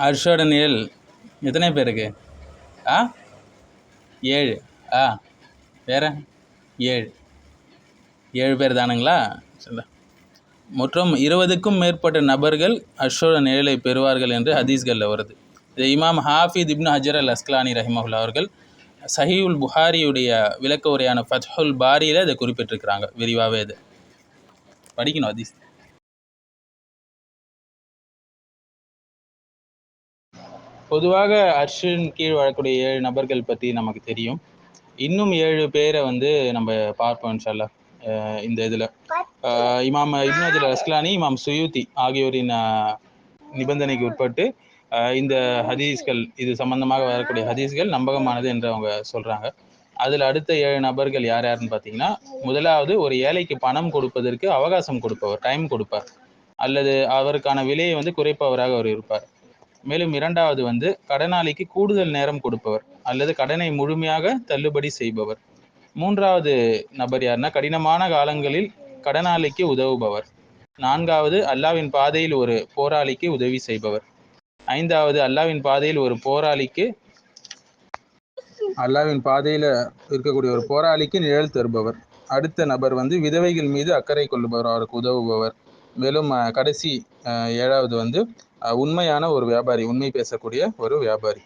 ஹர்ஷோட நிழல் எத்தனை பேருக்கு ஆ? ஏழு. ஆ. வேற? ஏழு. ஏழு பேர் தானுங்களா? சொல்ல மற்றும் இருபதுக்கும் மேற்பட்ட நபர்கள் அர்ஷோட நிழலை பெறுவார்கள் என்று ஹதீஸ்களில் வருது. இது இமாம் ஹாஃபித் இப்னு ஹஜர் அல் அஸ்கலானி ரஹிமஹுல்லா அவர்கள் சஹீவுல் புகாரியுடைய விளக்க உரையான ஃபத்ஹுல் பாரியில் இதை குறிப்பிட்டிருக்கிறாங்க. விரிவாகவே இது. படிக்கணும் ஹதீஸ். பொதுவாக அர்ஷின் கீழ் வரக்கூடிய ஏழு நபர்கள் பற்றி நமக்கு தெரியும். இன்னும் ஏழு பேரை வந்து நம்ம பார்ப்போம் இன்ஷால்லா இந்த இதில். இமாம் இப்னாஜில் அஸ்லானி இமாம் சுயூத்தி ஆகியோரின் நிபந்தனைக்கு உட்பட்டு இந்த ஹதீஸ்கள் இது சம்பந்தமாக வரக்கூடிய ஹதீஸ்கள் நம்பகமானது என்று அவங்க சொல்கிறாங்க அதில் அடுத்த ஏழு நபர்கள் யார் யாருன்னு பார்த்தீங்கன்னா முதலாவது ஒரு ஏழைக்கு பணம் கொடுப்பதற்கு அவகாசம் கொடுப்பவர் டைம் கொடுப்பார். அல்லது அவருக்கான விலையை வந்து குறைப்பவராக அவர் இருப்பார். மேலும் இரண்டாவது வந்து கடனாளிக்கு கூடுதல் நேரம் கொடுப்பவர் அல்லது கடனை முழுமையாக தள்ளுபடி செய்பவர். மூன்றாவது நபர் யாருன்னா கடினமான காலங்களில் கடனாளிக்கு உதவுபவர். நான்காவது அல்லாவின் பாதையில் ஒரு போராளிக்கு உதவி செய்பவர். ஐந்தாவது அல்லாவின் பாதையில் ஒரு போராளிக்கு அல்லாவின் பாதையில் இருக்கக்கூடிய ஒரு போராளிக்கு நிழல் தருபவர். அடுத்த நபர் வந்து விதவைகள் மீது அக்கறை கொள்ளுபவர் அவருக்கு உதவுபவர். மேலும் கடைசி அஹ், ஏழாவது வந்து உண்மையான ஒரு வியாபாரி உண்மை பேசக்கூடிய ஒரு வியாபாரி.